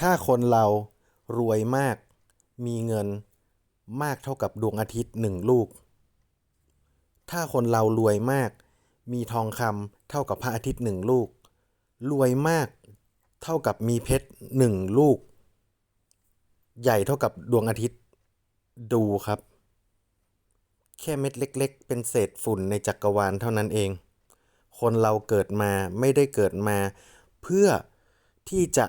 ถ้าคนเรารวยมาก มีเงินมากเท่ากับดวงอาทิตย์หนึ่งลูก ถ้าคนเรารวยมาก มีทองคำเท่ากับพระอาทิตย์หนึ่งลูก รวยมากเท่ากับมีเพชรหนึ่งลูก ใหญ่เท่ากับดวงอาทิตย์ ดูครับ แค่เม็ดเล็ก ๆ เป็นเศษฝุ่นในจักรวาลเท่านั้นเอง คนเราเกิดมาไม่ได้เกิดมา เพื่อที่จะ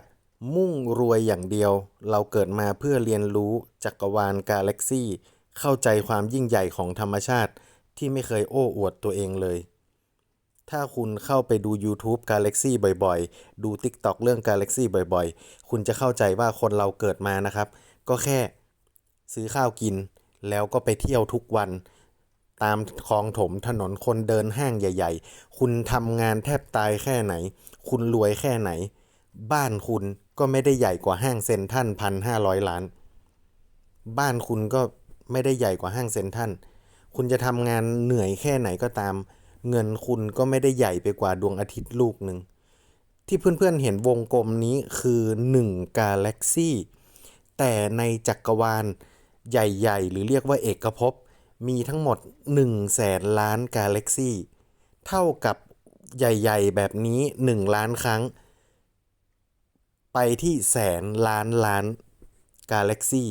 มุ่งรวยอย่างเดียว เราเกิดมาเพื่อเรียนรู้จักรวาลกาแล็กซี่ เข้าใจความยิ่งใหญ่ของธรรมชาติที่ไม่เคยโอ้อวดตัวเองเลย ถ้าคุณเข้าไปดู YouTube Galaxy บ่อยๆ ดู TikTok เรื่อง Galaxy บ่อยๆ คุณจะเข้าใจว่าคนเราเกิดมานะครับ ก็แค่ซื้อข้าวกิน แล้วก็ไปเที่ยวทุกวันตามคลองถมถนนคนเดินห้างใหญ่ ๆ คุณทำงานแทบตายแค่ไหน คุณรวยแค่ไหน บ้านคุณ ก็ไม่ได้ใหญ่กว่าห้างเซ็นทัลพันห้าร้อยล้าน บ้านคุณก็ไม่ได้ใหญ่กว่าห้างเซ็นทัลคุณจะทำงานเหนื่อยแค่ไหนก็ตาม เงินคุณก็ไม่ได้ใหญ่ไปกว่าดวงอาทิตย์ลูกหนึ่งที่เพื่อนๆเห็นวงกลมนี้คือ1กาแล็กซี่แต่ในจักรวาลใหญ่ๆ หรือเรียกว่าเอกภพมีทั้งหมด1แสนล้านกาแล็กซี่เท่ากับใหญ่ ๆ แบบนี้ 1 ล้านครั้ง ไปที่แสนล้านล้านกาแล็กซี่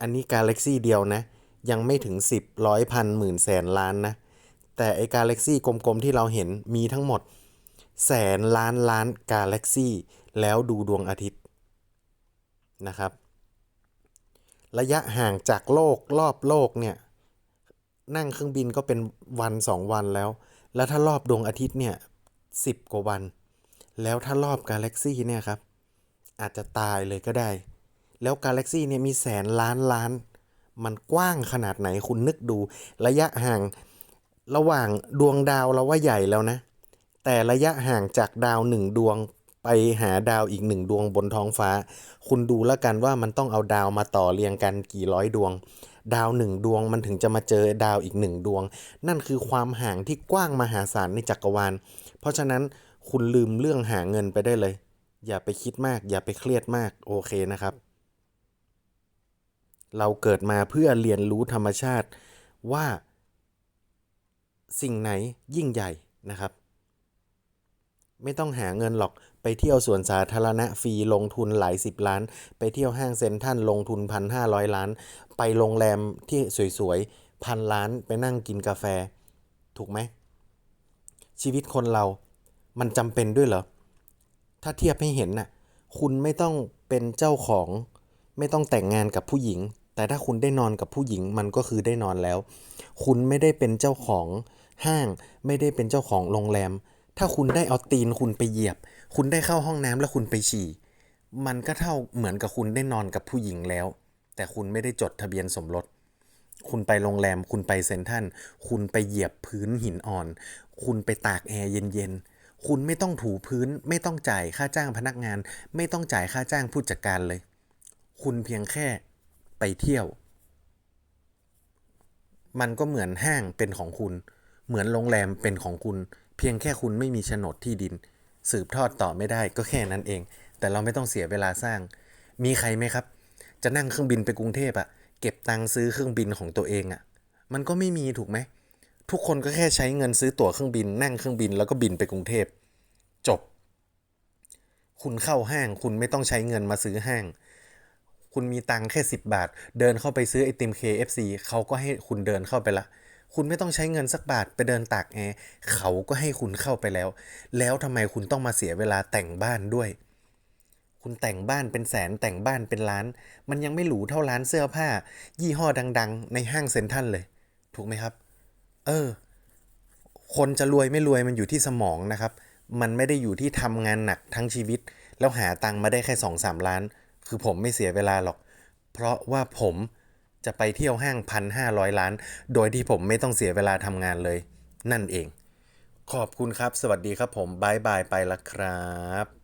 อันนี้กาแล็กซี่เดียวนะ ยังไม่ถึง 10ร้อยพันหมื่นแสนล้านนะ แต่ไอกาแล็กซี่กลมๆที่เราเห็นมีทั้งหมด แสนล้านล้านกาแล็กซี่ แล้วดูดวงอาทิตย์นะครับ ระยะห่างจากโลกรอบโลกเนี่ย นั่งเครื่องบินก็เป็นวันสองวันแล้ว แล้วถ้ารอบดวงอาทิตย์เนี่ยสิบกว่าวัน แล้วถ้ารอบกาแล็กซี่เนี่ยครับ อาจจะตายเลยก็ได้ แล้วกาแล็กซี่เนี่ยมีแสนล้านล้าน มันกว้างขนาดไหนคุณนึกดู ระยะห่างระหว่างดวงดาวเราว่าใหญ่แล้วนะ แต่ระยะห่างจากดาวหนึ่งดวงไปหาดาวอีกหนึ่งดวงบนท้องฟ้า คุณดูแล้วกันว่ามันต้องเอาดาวมาต่อเรียงกันกี่ร้อยดวง ดาวหนึ่งดวงมันถึงจะมาเจอดาวอีกหนึ่งดวง นั่นคือความห่างที่กว้างมหาศาลในจักรวาล เพราะฉะนั้นคุณลืมเรื่องหาเงินไปได้เลย อย่าไปคิดมาก อย่าไปเครียดมากโอเคนะครับ เราเกิดมาเพื่อเรียนรู้ธรรมชาติว่า สิ่งไหนยิ่งใหญ่นะครับ ไม่ต้องหาเงินหรอกไปเที่ยวสวนสาธารณะฟรีลงทุนหลายสิบล้าน ไปเที่ยวห้างเซ็นทรัลลงทุนพันห้าร้อยล้าน ไปโรงแรมที่สวยๆพันล้านไปนั่งกินกาแฟ ถูกไหมชีวิตคนเรามันจำเป็นด้วยเหรอ ถ้าเทียบให้เห็นน่ะคุณไม่ต้องเป็นเจ้าของ ไม่ต้องแต่งงานกับผู้หญิง แต่ถ้าคุณได้นอนกับผู้หญิงมันก็คือได้นอนแล้ว คุณไม่ได้เป็นเจ้าของห้าง ไม่ได้เป็นเจ้าของโรงแรม ถ้าคุณได้เอาตีนคุณไปเหยียบ คุณได้เข้าห้องน้ำแล้วคุณไปฉี่ มันก็เท่าเหมือนกับคุณได้นอนกับผู้หญิงแล้ว แต่คุณไม่ได้จดทะเบียนสมรสคุณไปโรงแรม คุณไปเซ็นทรัลคุณไปเหยียบพื้นหินอ่อน คุณไปตากแอร์เย็นๆ คุณไม่ต้องถูพื้น ไม่ต้องจ่ายค่าจ้างพนักงาน ไม่ต้องจ่ายค่าจ้างผู้จัดการเลย คุณเพียงแค่ไปเที่ยว มันก็เหมือนห้างเป็นของคุณ เหมือนโรงแรมเป็นของคุณ เพียงแค่คุณไม่มีโฉนดที่ดิน สืบทอดต่อไม่ได้ก็แค่นั้นเอง แต่เราไม่ต้องเสียเวลาสร้าง มีใครไหมครับ จะนั่งเครื่องบินไปกรุงเทพอะเก็บตังค์ซื้อเครื่องบินของตัวเองอะมันก็ไม่มีถูกไหม ทุกคนก็แค่ใช้เงินซื้อตั๋วเครื่องบินนั่งเครื่องบินแล้วก็บินไปกรุงเทพ จบ คุณเข้าห้าง คุณไม่ต้องใช้เงินมาซื้อห้าง คุณมีตังค์แค่ 10 บาท เดินเข้าไปซื้อไอติม KFC เขาก็ให้คุณเดินเข้าไปละ คุณไม่ต้องใช้เงินสักบาทไปเดินตากแอร์เขาก็ให้คุณเข้าไปแล้ว แล้วทำไมคุณต้องมาเสียเวลาแต่งบ้านด้วย คุณแต่งบ้านเป็นแสนแต่งบ้านเป็นล้าน มันยังไม่หรูเท่าร้านเสื้อผ้า ยี่ห้อดัง ๆ ในห้างเซ็นทรัลเลย ถูกไหมครับ เออ คนจะรวยไม่รวยมันอยู่ที่สมองนะครับ มันไม่ได้อยู่ที่ทำงานหนักทั้งชีวิต แล้วหาตังค์มาได้แค่สองสามล้าน คือผมไม่เสียเวลาหรอก เพราะว่าผมจะไปเที่ยวห้างพันห้าร้อยล้าน โดยที่ผมไม่ต้องเสียเวลาทำงานเลย นั่นเอง ขอบคุณครับ สวัสดีครับผมบายบายไปละครับ